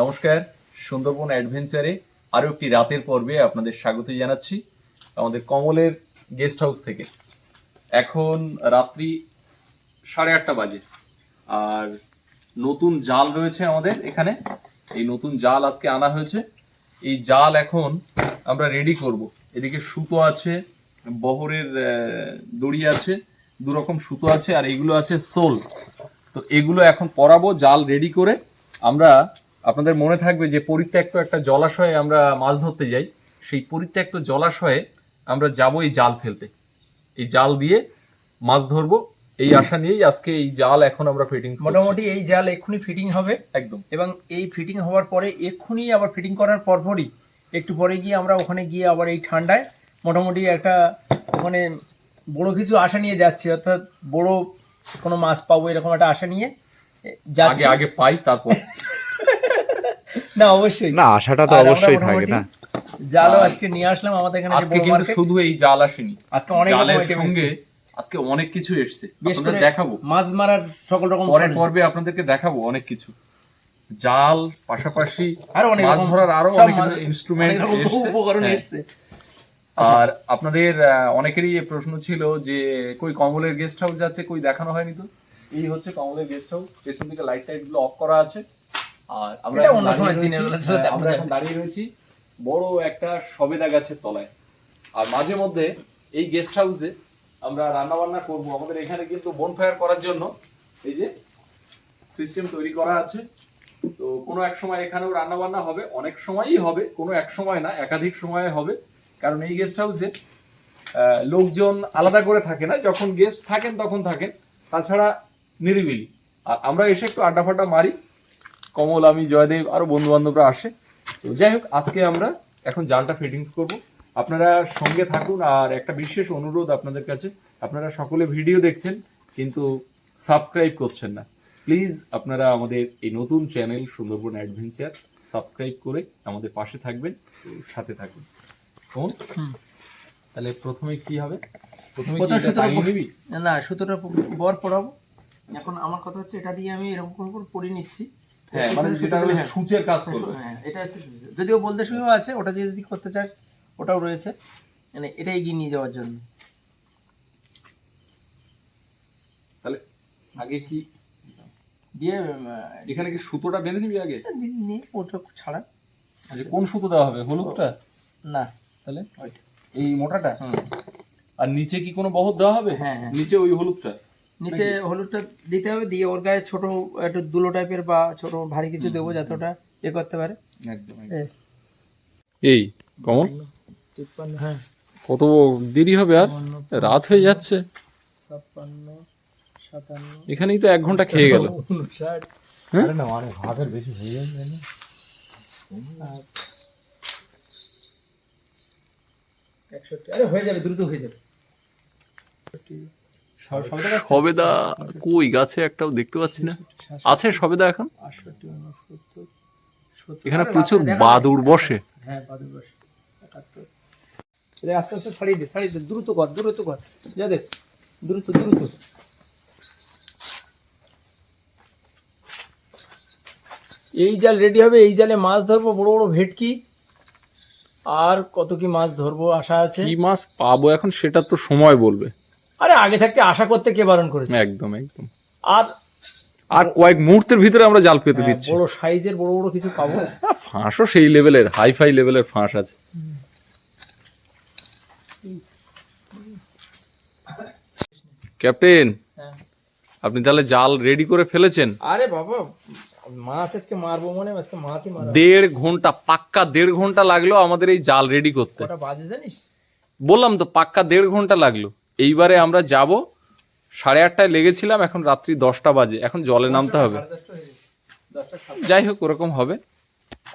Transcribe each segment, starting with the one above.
নমস্কার, সুন্দরবন অ্যাডভেঞ্চারে আরও একটি রাতের পর্বে আপনাদের স্বাগত জানাচ্ছি আমাদের কমলের গেস্ট হাউস থেকে। এখন রাত্রি সাড়ে আটটা বাজে। আর নতুন জাল রয়েছে আমাদের এখানে। এই নতুন জাল আজকে আনা হয়েছে। এই জাল এখন আমরা রেডি করব। এদিকে সুতো আছে, বহরের দড়ি আছে দু রকম সুতো আছে, আর এগুলো আছে সোল। তো এগুলো এখন পরাবো, জাল রেডি করে। আমরা আপনাদের মনে থাকবে যে পরিত্যক্ত একটা জলাশয়ে আমরা মাছ ধরতে যাই সেই পরিত্যক্ত জলাশয়ে আমরা যাব এই জাল ফেলতে। এই জাল দিয়ে মাছ ধরবো এই আশা নিয়েই আজকে এই জাল এখন আমরা ফিটিং মোটামুটি এই জাল এক্ষুনি ফিটিং হবে একদম। এবং এই ফিটিং হওয়ার পরে এক্ষুনি আবার ফিটিং করার পরপরই একটু পরে গিয়ে আমরা ওখানে গিয়ে আবার এই ঠান্ডায় মোটামুটি একটা মানে বড় কিছু আশা নিয়ে যাচ্ছি অর্থাৎ বড় কোনো মাছ পাবো এরকম একটা আশা নিয়ে যাচ্ছি। আগে পাই তারপর না অবশ্যই। না আশাটা তো অবশ্যই থাকে না। জালও আজকে নিয়ে আসলাম আমাদের এখানে আজকে কিন্তু শুধু এই জাল আসেনি। আজকে অনেক জালের সঙ্গে আজকে অনেক কিছু এসছে। আপনাদের দেখাবো। মাছ মারার সকল রকম পরের পর্বে আপনাদেরকে দেখাবো অনেক কিছু। জাল পাশাপাশি আরও অনেক মাছ ধরার আরও অনেক ইনস্ট্রুমেন্ট উপকরণ হ্যাঁ। এসছে। আর আপনাদের অনেকেরই প্রশ্ন ছিল যে কই কমলের গেস্ট হাউস আছে কই দেখানো হয়নি তো? এই হচ্ছে কমলের গেস্ট হাউস পেছন দিকে লাইট টাইটগুলো অফ করা আছে। আর আমরা হ্যাঁ, দেখা আমরা এখন দাঁড়িয়ে রয়েছি বড় একটা সবেদা গাছের তলায়। আর মাঝে মধ্যে এই গেস্ট হাউসে আমরা রান্না বান্না করব। আমাদের এখানে কিন্তু বনফায়ার করার জন্য এই যে সিস্টেম তৈরি করা আছে। তো কোনো এক সময় এখানেও রান্না বান্না হবে অনেক সময়ই হবে কোনো এক সময় না একাধিক সময়ে হবে। কারণ এই গেস্ট হাউসে লোকজন আলাদা করে থাকে না। যখন গেস্ট থাকেন তখন থাকেন। তাছাড়া নিরিবিলি। আর আমরা এসে একটু আড্ডা ফাড্ডা মারি। কমল আমি জয়দেব আরও বন্ধু বান্ধবরা আসে। তো যাই হোক আজকে আমরা এখন জালটা ফিটিংস করব। আপনারা সঙ্গে থাকুন আর একটা বিশেষ অনুরোধ আপনাদের কাছে। আপনারা সকলে ভিডিও দেখছেন কিন্তু সাবস্ক্রাইব করছেন না। প্লিজ আপনারা আমাদের এই নতুন চ্যানেল সুন্দরবন অ্যাডভেঞ্চার সাবস্ক্রাইব করে আমাদের পাশে থাকবেন সাথে থাকুন। কোন হুম। তাহলে প্রথমে কি হবে? প্রথমে কি না সুতোটা বর পড়াবো এখন আমার কথা হচ্ছে এটা দিয়ে আমি এরকম করে পড়ে নিচ্ছি। হ্যাঁ মানে যেটা হলো হ্যাঁ, সূচের কাজ করবে। হ্যাঁ, এটা হচ্ছে যদিও বলতে শুরু আছে ওটা যদি করতে চাস ওটাও রয়েছে। মানে এটা এগিয়ে নিয়ে যাওয়ার জন্য। তাহলে আগে কি দিয়ে এখানে কি সুতোটা বেঁধে নিবি আগে? নিয়ে ওটা ছাড়া। আচ্ছা কোন সুতো দেওয়া হবে হলুদটা? না। তাহলে এই মোটাটা। আর নিচে কি কোনো বহর দেওয়া হবে? হ্যাঁ, হ্যাঁ। নিচে ওই হলুদটা? নিচে হলুদটা দিতে হবে দিয়ে ওর গায়ে ছোট একটু দুলো টাইপের বা ছোট ভারী কিছু দেবো যাতে ওটা এ করতে পারে। একদম এই। কমল? হ্যাঁ। কত দেরি হবে আর? রাত হয়ে যাচ্ছে। ছাপ্পান্ন সাতান্ন। এখানেই তো এক ঘণ্টা খেয়ে গেল। হ্যাঁ? না অনেক হাতের বেশি হয়ে যাবে না। একষট্টি আরে হয়ে যাবে দ্রুত হয়ে যাবে। সবেদা কই? গাছে একটাও দেখতে পাচ্ছি না। আছে সবেদা এখন? এখানে প্রচুর বাদুর বসে। হ্যাঁ বাদুর বসে। আস্তে আস্তে ছাড়িয়ে দে ছাড়িয়ে দে। দ্রুত কর দ্রুত কর। যা দে দ্রুত দ্রুত। এই জাল রেডি হবে এই জালে মাছ ধরবো বড় বড় ভেটকি। আর কত কি মাছ ধরবো আশা আছে? কি মাছ পাবো এখন সেটা তো সময় বলবে। আরে আগে থাকতে আশা করতে কে বারণ করেছে? একদম একদম। আর আর কয়েক মুহূর্তের ভিতরে আমরা জাল পেতে হ্যাঁ, দিচ্ছি। বড় সাইজের বড় বড় কিছু পাবো? আহ, ফাঁসও সেই লেভেলের হাই ফাই লেভেলের ফাঁস আছে। ক্যাপ্টেন হ্যাঁ। আপনি তাহলে জাল রেডি করে ফেলেছেন? আরে বাবা মাছ আজকে মারবো মনে আজকে মাছই মারবো দেড় ঘণ্টা পাক্কা দেড় ঘণ্টা লাগল আমাদের এই জাল রেডি করতে। বাজে জানিস? বললাম তো পাক্কা দেড় ঘণ্টা লাগল। এইবারে আমরা যাব। সাড়ে আটটায় লেগেছিলাম এখন রাত্রি দশটা বাজে। এখন জলে নামতে হবে। যাই হোক ওরকম হবে।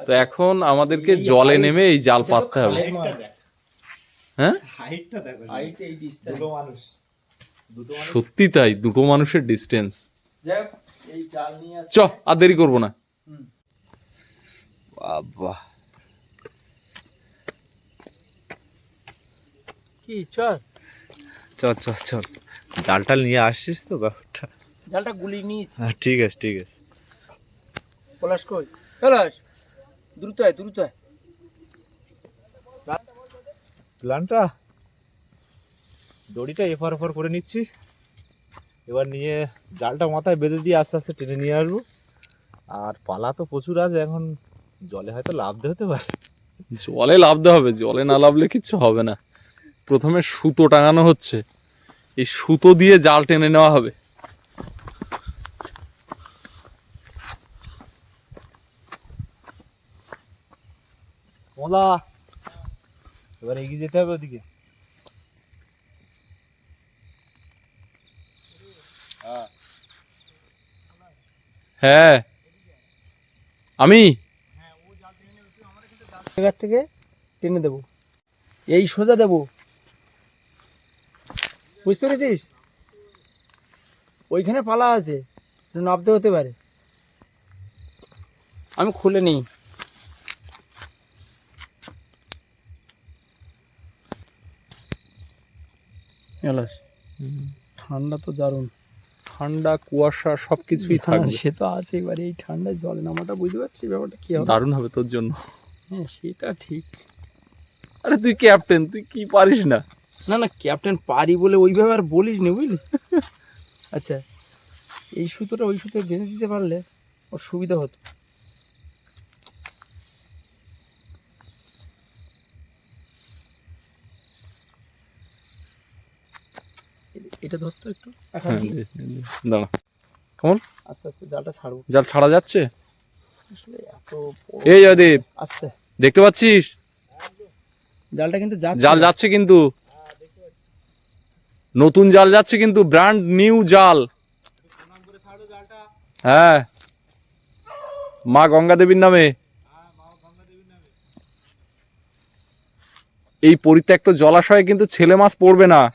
তো এখন আমাদেরকে জলে নেমে এই জাল পাততে হবে। হ্যাঁ? হাইটটা দেখো। Height এই distance। মানুষ। দুটো সত্যি তাই দুটো মানুষের ডিস্টেন্স। চ আর দেরি করব না। বাবা। কি চল। চল চল চল। ডাল টাল নিয়ে আসছিস তো ব্যাপারটা। জালটা গুলি নিয়েছি। হ্যাঁ ঠিক আছে ঠিক আছে। পলাশ কই? পলাশ দ্রুত আয় দ্রুত আয়। প্ল্যানটা দড়িটা এফার ওপার করে নিচ্ছি। এবার নিয়ে জালটা মাথায় বেঁধে দিয়ে আস্তে আস্তে টেনে নিয়ে আসব। আর পালা তো প্রচুর আছে এখন জলে হয়তো লাভ হতে পারে। জলে লাভতে হবে জলে না লাভলে কিচ্ছু হবে না। প্রথমে সুতো টাঙানো হচ্ছে। এই সুতো দিয়ে জাল টেনে নেওয়া হবে। মোলা এবার এগিয়ে যেতে হবে ওদিকে। হ্যাঁ। আমি। থেকে টেনে দেবো। এই সোজা দেবো। বুঝতে পেরেছিস? ওইখানে পালা আছে নামতে হতে পারে। আমি খুলে নিই। এলাস ঠান্ডা তো দারুণ। ঠান্ডা কুয়াশা সবকিছুই থাকবে। সে তো আছে এবার এই ঠান্ডায় জলে নামাটা বুঝতে পারছি ব্যাপারটা কি হবে? দারুণ হবে তোর জন্য। হ্যাঁ সেটা ঠিক। আরে তুই ক্যাপ্টেন তুই কি পারিস না? না না ক্যাপ্টেন পারি বলে ওইভাবে আর বলিস নি বুঝলি? আচ্ছা এই সুতোটা ওই সুতো বেঁধে দিতে পারলে ওর সুবিধা হতো। এটা ধরতো একটু। হ্যাঁ। দাঁড়া। আস্তে আস্তে জালটা ছাড়বো। জাল ছাড়া যাচ্ছে? এত এই জয়দীপ আস্তে। দেখতে পাচ্ছিস? জালটা কিন্তু জাল যাচ্ছে কিন্তু। নতুন জাল যাচ্ছে কিন্তু ব্র্যান্ড নিউ জাল। হ্যাঁ। মা গঙ্গা দেবীর নামে। এই পরিত্যক্ত জলাশয়ে কিন্তু ছেলে মাছ পড়বে না।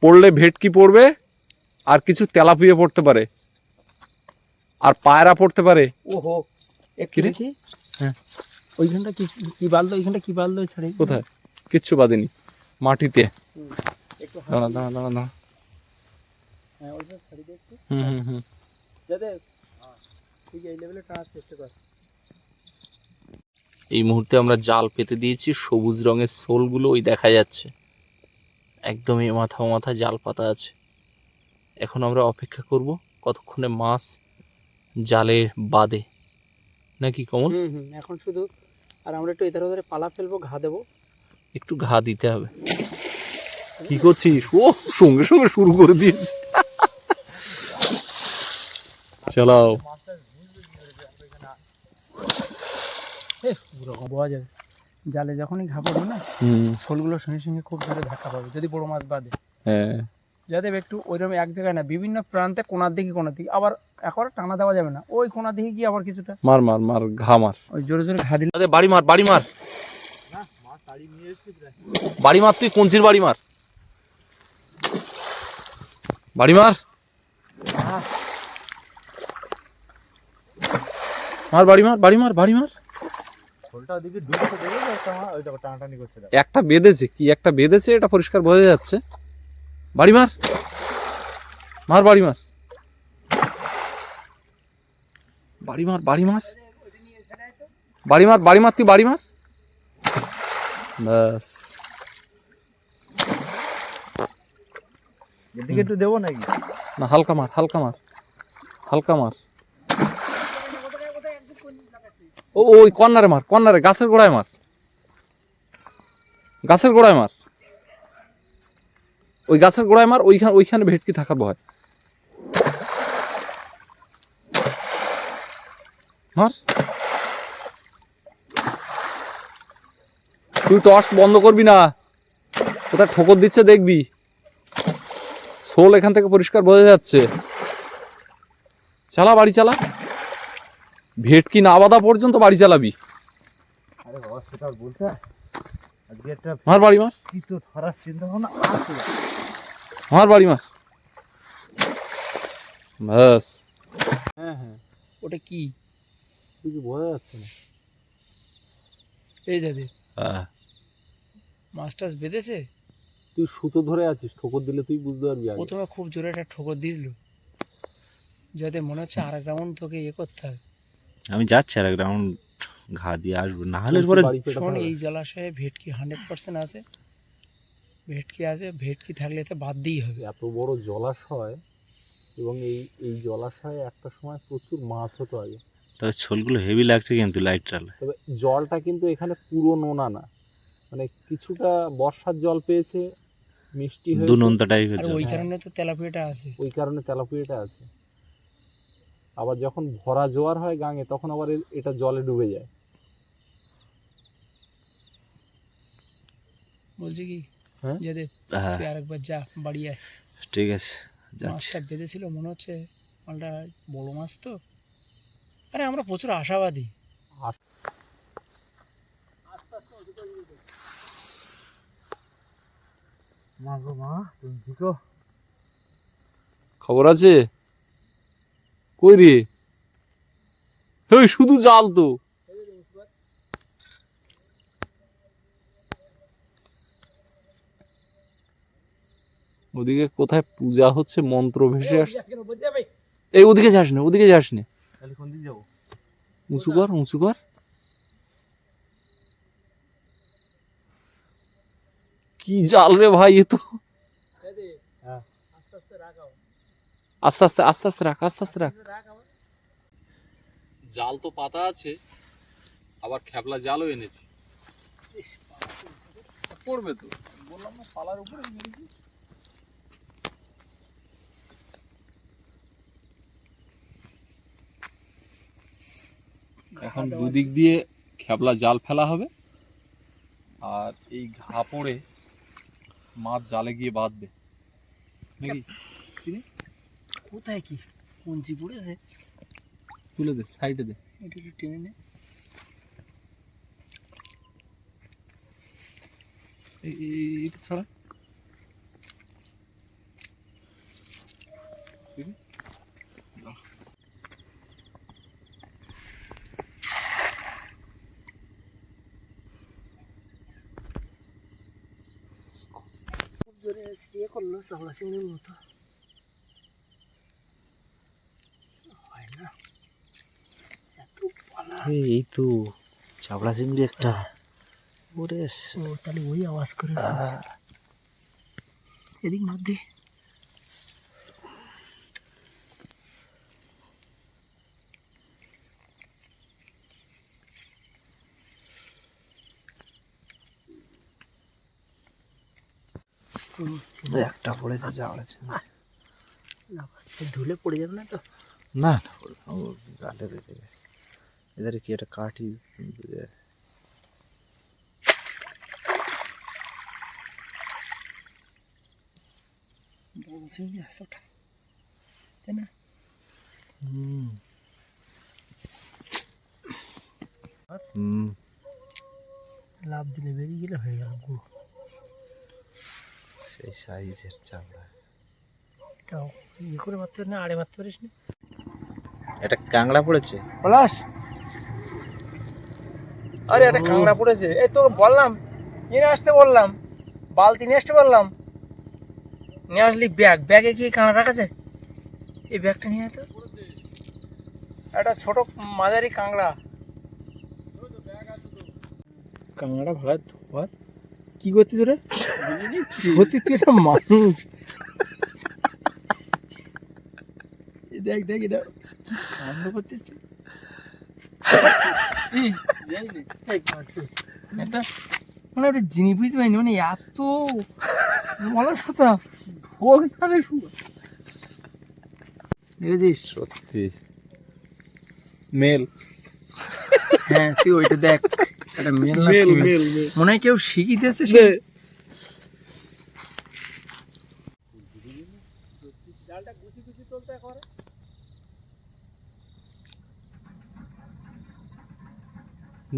পড়লে ভেটকি পড়বে আর কিছু তেলাপিয়ে পড়তে পারে। আর পায়রা পড়তে পারে। ওহো? হ্যাঁ। ওইখানটা কি কি ওইখানটা ছাড়ে। কোথায়? কিচ্ছু বাদেনি। মাটিতে। একটু দাঁড়া দাঁড়া দাঁড়া দাঁড়া। হ্যাঁ ওইটা একটু। হুম হুম হুম। যাতে ঠিক এই লেভেলে টানার চেষ্টা কর। এই মুহূর্তে আমরা জাল পেতে দিয়েছি সবুজ রঙের শোলগুলো ওই দেখা যাচ্ছে। একদমই মাথা মাথা জাল পাতা আছে। এখন আমরা অপেক্ষা করব কতক্ষণে মাছ জালে বাদে নাকি কমল? হুম হুম এখন শুধু আর আমরা একটু এধারে ওধারে পালা ফেলব ঘা দেবো। একটু ঘা দিতে হবে। কি করছিস? ও সঙ্গে সঙ্গে শুরু করে দিয়েছে। চালাও। এ ওরকম বোঝা যাবে। জালে যখনই ঘা পড়বে না হুম। শোলগুলোর সঙ্গে সঙ্গে খুব জোরে ধাক্কা পাবে যদি বড় মাছ বাদে। হ্যাঁ। যাতে একটু ওইরকম এক জায়গায় না বিভিন্ন প্রান্তে কোনার দিকে কোনার দিকে আবার একবার টানা দেওয়া যাবে না ওই কোনার দিকে গিয়ে আবার কিছুটা মার মার মার ঘা মার। ওই জোরে জোরে ঘা দিলে বাড়ি মার বাড়ি মার। বাড়ি মার তুই কঞ্চির বাড়ি মার। বাড়ি মার। মার বাড়ি মার বাড়ি মার বাড়ি মার। একটা বেঁধেছে কি একটা বেঁধেছে? এটা পরিষ্কার বোঝা যাচ্ছে। বাড়ি মার। মার বাড়ি মার। বাড়ি মার বাড়ি মার। বাড়ি মার বাড়ি মার তুই বাড়ি মার। ব্যাস। এদিকে একটু দেবো নাকি? না, হালকা মার হালকা মার হালকা মার। ও ওই কর্নারে মার, কর্নারে, গাছের গোড়ায় মার। গাছের গোড়ায় মার। ওই গাছের গোড়ায় মার, ওইখানে ওইখানে ভেটকি থাকার ভয়। মার। তুই টর্চ বন্ধ করবি না। কোথায় ঠোকর দিচ্ছে দেখবি। সোল এখান থেকে পরিষ্কার বোঝা যাচ্ছে। চালা বাড়ি চালা। ভেটকি না বাঁধা পর্যন্ত বাড়ি চালাবি। আরে বাবা সেটা আর বলতে হয়? আজকে একটা মার বাড়ি মার। মার বাড়ি মার। ব্যাস। হ্যাঁ হ্যাঁ। ওটা কি? কিছু বোঝা যাচ্ছে না। এই যাদের হ্যাঁ। মাছ টাছ বেঁধেছে? তুই সুতো ধরে আছিস ঠোকর দিলে তুই বুঝতে পারবি আগে। প্রথমে খুব জোরে একটা ঠোকর দিয়েছিল যাতে মনে হচ্ছে আর এক রাউন্ড তোকে ইয়ে করতে হবে আমি যাচ্ছি আর এক রাউন্ড ঘা দিয়ে আসব না হলে পরে শোন এই জলাশয়ে ভেটকি হান্ড্রেড পার্সেন্ট আছে। ভেটকি আছে ভেটকি থাকলে এতে বাদ দিই হবে। এত বড় জলাশয় এবং এই এই জলাশয়ে একটা সময় প্রচুর মাছ হতো আগে। তবে ছোলগুলো হেভি লাগছে কিন্তু লাইট চালে তবে জলটা কিন্তু এখানে পুরো নোনা না। মানে কিছুটা বর্ষার জল পেয়েছে মিষ্টি হয়েছে। নোনতা টাইপের আর ওই কারণে তো তেলাপিয়াটা আছে। ওই কারণে তেলাপিয়াটা আছে। আবার যখন ভরা জোয়ার হয় গাঙে তখন আবার এটা জলে ডুবে যায়। বলছি কি? হ্যাঁ? যদি হ্যাঁ। তুই আরেকবার যা বাড়ি আয়। ঠিক আছে যাচ্ছি। মাছটা বেঁধেছিল মনে হচ্ছে মালটা বড় মাছ তো। আরে আমরা প্রচুর আশাবাদী। মা গো মা তুমি ঠিকো খবর আছে কই রে শুধু জাল তো। ওদিকে কোথায় পূজা হচ্ছে মন্ত্র ভেসে আসছে। এই ওদিকে যাস না ওদিকে যাস না। কোন দিক যাব? উঁচু কর উঁচু কর। কি জাল রে ভাই এ তো। হ্যাঁ। আস্তে আস্তে আস্তে আস্তে রাখ আস্তে আস্তে রাখ। জাল তো পাতা আছে আবার খেপলা জালও এনেছি। পড়বে তো। বললাম না পালার উপরে এখন দুদিক দিয়ে খেপলা জাল ফেলা হবে। আর এই ঘা পড়ে মাছ জালে গিয়ে বাঁধবে। নাকি? কোথায় কি? কঞ্চি পড়েছে তুলে দে সাইডে দে। এটা একটু টেনে নে। এই- এই- এটা ছাড়া? খুব ইয়ে করল চাওড়া চিংড়ির মতো। হয় না। এত পালা। এই তো চাবড়া চিংড়ি একটা। ওরে ও তাহলে ওই আওয়াজ করে এদিক মার হুম, চিংড়ি একটা পড়েছে চিংড়ি না, ধুলে পড়ে যাবে না তো? না না ও গালে রেখে গেছে। এদের কি একটা কাঠি? তাই না? হুম। হুম লাভ দিলে বেরিয়ে গেলে হয়ে গেল গুঁড়ো সেই সাইজের এটাও ইয়ে করে মারতে পারিস না আড়ে মারতে পারিস না? এটা কাংড়া পড়েছে? পলাশ! আরে একটা কাঁকড়া পড়েছে। এই তোকে বললাম নিয়ে আসতে বললাম বালতি নিয়ে আসতে বললাম। নিয়ে আসলি ব্যাগ। ব্যাগে কি কাঁকড়া রাখাছে এই ব্যাগটা নিয়ে তো। একটা ছোট মাঝারি কাঁকড়া। কাঁকড়া ভাড়া ধোয়ার কি করতিস রে সত্যি তুই একটা মানুষ। দেখ দেখ এটা কাণ্ড। একটা মানে একটা জিনিস বুঝতে পারিনি মানে এত মলার কথা। ভোগ না রে দেখেছিস? সত্যি। মেল। হ্যাঁ তুই ওইটা দেখ। মেল না মেল মনে হয় কেউ শিখিতেছে সে? জালটা গুছি গুছি তুলতে করে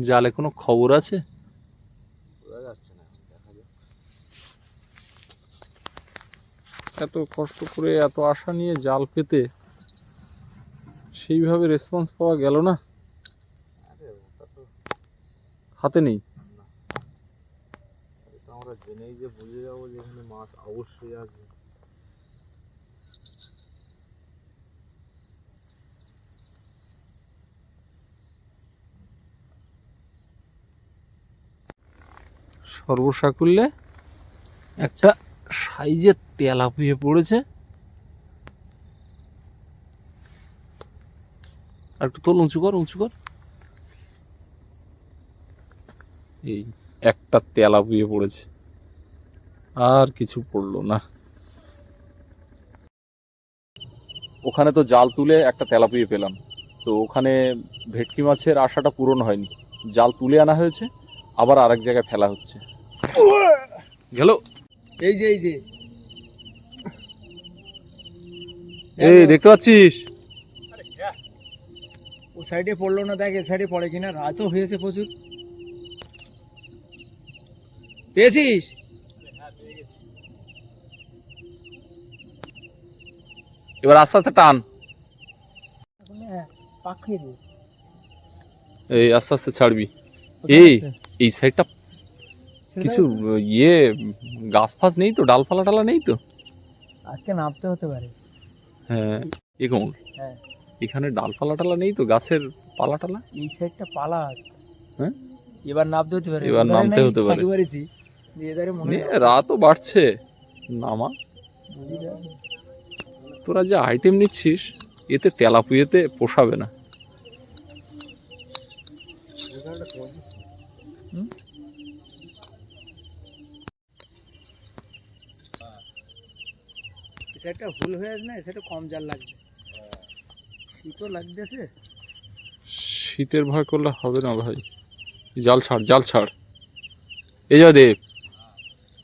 জালে কোনো খবর আছে? যাচ্ছে না এত কষ্ট করে এত আশা নিয়ে জাল পেতে সেইভাবে রেসপন্স পাওয়া গেল না? হাতে নেই। আমরা জেনেই যে বুঝে যাব যে এখানে মাছ অবশ্যই আছে সর্বসাকুল্যে একটা সাইজের তেলাপিয়ে পড়েছে। আর একটু তোল উঁচু কর উঁচু কর। এই একটা তেলা তেলাপিয়ে পড়েছে। আর কিছু পড়ল না। ওখানে তো জাল তুলে একটা তেলাপিয়ে পেলাম। তো ওখানে ভেটকি মাছের আশাটা পূরণ হয়নি। জাল তুলে আনা হয়েছে আবার আরেক জায়গায় ফেলা হচ্ছে। গেল। এই যে এই যে। এই দেখতে পাচ্ছিস? ও সাইডে পড়ল না দেখ এ সাইডে পড়ে কিনা। রাতও হয়েছে প্রচুর। পেয়েছিস? এবার আস্তে আস্তে টান। এই আস্তে আস্তে ছাড়বি। এই এই সাইডটা কিছু ইয়ে গাছ ফাছ নেই তো? ডালপালা টালা নেই তো? আজকে নামতে হতে পারে। হ্যাঁ এ কোন? হ্যাঁ। এখানে ডালপালা টালা নেই তো? গাছের পালা টালা? এই সাইডটা পালা আছে। হ্যাঁ? এবার নামতে হতে পারে। এবার নামতে হতে পারে। রাতও বাড়ছে। নামা। তোরা যে আইটেম নিচ্ছিস এতে তেলাপুয়েতে পোষাবে না। সাইডটা ভুল হয়ে আছে না সাইডে কম জাল লাগবে। শীতও লাগতেছে। শীতের ভয় করলে হবে না ভাই। জাল ছাড় জাল ছাড়। এই যা দেব।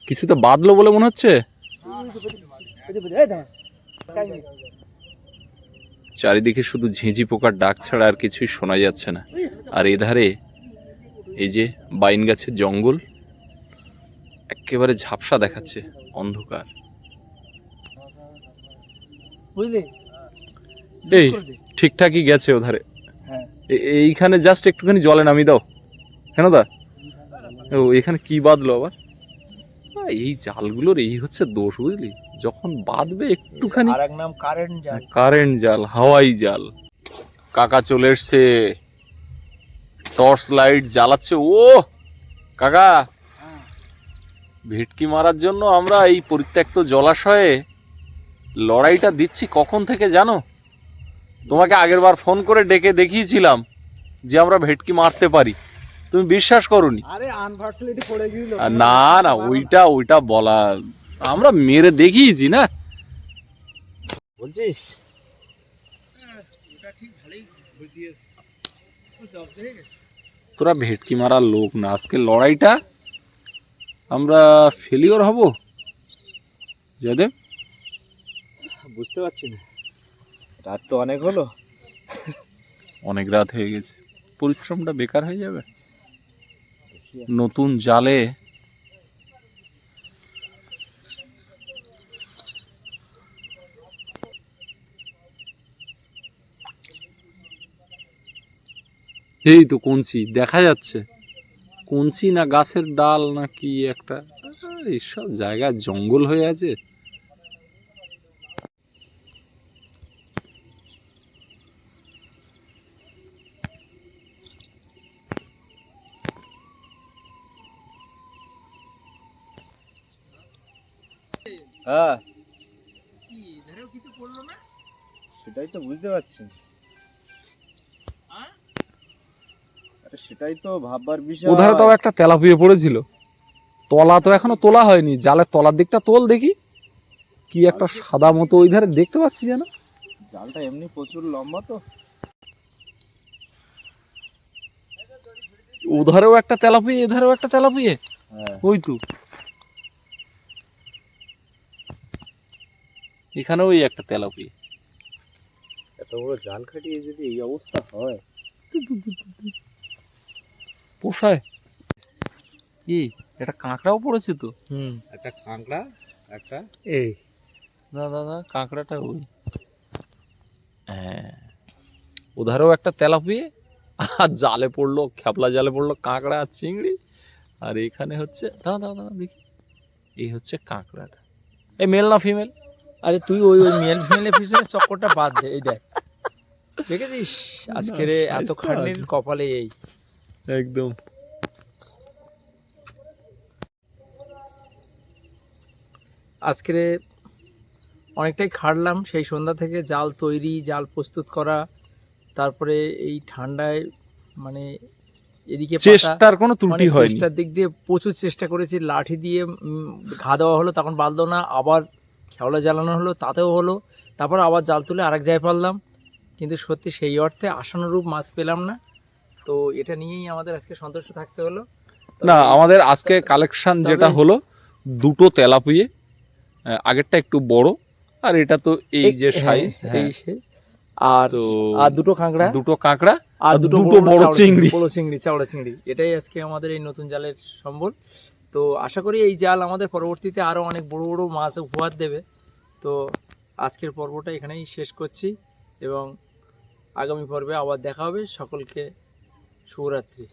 কিছু তো বাদলো বলে মনে হচ্ছে। চারিদিকে শুধু ঝিঁঝি পোকার ডাক ছাড়া আর কিছুই শোনা যাচ্ছে না। আর এধারে এই যে বাইন গাছের জঙ্গল একেবারে ঝাপসা দেখাচ্ছে অন্ধকার। বুঝলি? এই। ঠিকঠাকই গেছে ওধারে। হ্যাঁ। এইখানে জাস্ট একটুখানি জলে নামিয়ে দাও। কেন দা? ও এখানে কি বাঁধলো আবার? এই জালগুলোর এই হচ্ছে দোষ বুঝলি? যখন বাঁধবে একটুখানি আর এক নাম কারেন্ট জাল। কারেন্ট জাল হাওয়াই জাল। কাকা চলে এসছে। Torch light জ্বালাচ্ছে। ও কাকা। ভেটকি মারার জন্য আমরা এই পরিত্যক্ত জলাশয়ে লড়াইটা দিচ্ছি কখন থেকে জানো? তোমাকে আগের বার ফোন করে ডেকে দেখিয়েছিলাম যে আমরা ভেটকি মারতে পারি। তুমি বিশ্বাস করনি। আরে আনভার্সিলিটি পড়ে গিয়েছিল। না না ওইটা ওইটা বলা আমরা মেরে দেখিয়েছি না? বলছিস? তোরা ভেটকি মারার লোক না আজকে লড়াইটা আমরা ফেলিওর হব? জয়দেব? বুঝতে পারছি না। রাত তো অনেক হলো। অনেক রাত হয়ে গেছে। পরিশ্রমটা বেকার হয়ে যাবে? নতুন জালে এই তো কঞ্চি, দেখা যাচ্ছে। কঞ্চি না গাছের ডাল না কি একটা? এইসব জায়গা জঙ্গল হয়ে আছে হ্যাঁ কি এধারেও কিছু পড়ল না সেটাই তো বুঝতে পারছি। না। আরে সেটাই তো ভাববার বিষয়। ওধারে তাও একটা তেলাপিয়ে পড়েছিল। তলা তো এখনও তোলা হয়নি। জালের তলার দিকটা তোল দেখি। কি একটা সাদা মতো ওই ধারে দেখতে পাচ্ছি যেন। জালটা এমনি প্রচুর লম্বা তো। ওধারেও একটা তেলাপিয়ে এধারেও একটা তেলাপিয়ে হ্যাঁ। ওই তো। এখানেও ওই একটা তেলাপিয়ে এত বড় জাল খাটিয়ে যদি এই অবস্থা হয়। পোষায়? কি? এটা কাঁকড়াও পড়েছে তো? হুম। একটা কাঁকড়া একটা এই। না দাদা কাঁকড়াটা ওই। হ্যাঁ। ওধারেও একটা তেলাপিয়ে আর জালে পড়ল খ্যাপলা জালে পড়ল কাঁকড়া আর চিংড়ি। আর এখানে হচ্ছে দাদা দাদা দাদা দেখি। এই হচ্ছে কাঁকড়াটা। এই মেল না ফিমেল? আরে তুই ওই ওই মেল ফিমেলের পিছনে চক্করটা বাদ দে এই দেখ। দেখেছিস? আজকের এত খাটনির কপালে এই। একদম। আজকে অনেকটাই খাটলাম সেই সন্ধ্যা থেকে জাল তৈরি জাল প্রস্তুত করা তারপরে এই ঠান্ডায় মানে এদিকে চেষ্টার কোনো ত্রুটি অনেক হয়নি। চেষ্টার দিক দিয়ে প্রচুর চেষ্টা করেছি লাঠি দিয়ে ঘা দেওয়া হলো তখন বাঁধলো না আবার খেওলা জ্বালানো হলো তাতেও হলো। তারপর আবার জাল তুলে আরেক জায়গায় পারলাম কিন্তু সত্যি সেই অর্থে আশানুরূপ মাছ পেলাম না। তো এটা নিয়েই আমাদের আজকে সন্তুষ্ট থাকতে হলো। না আমাদের আজকে কালেকশন যেটা হলো দুটো তেলাপুয়ে আগেরটা একটু বড় আর এটা তো এই যে হ্যাঁ, সাইজ এই সে। আর আর দুটো কাঁকড়া। দুটো কাঁকড়া আর দুটো বড় চিংড়ি। বড় চিংড়ি চাওড়া চিংড়ি। এটাই আজকে আমাদের এই নতুন জালের সম্বল। তো আশা করি এই জাল আমাদের পরবর্তীতে আরও অনেক বড় বড় মাছ উপহার দেবে। তো আজকের পর্বটা এখানেই শেষ করছি এবং আগামী পর্বে আবার দেখা হবে। সকলকে শুভরাত্রি।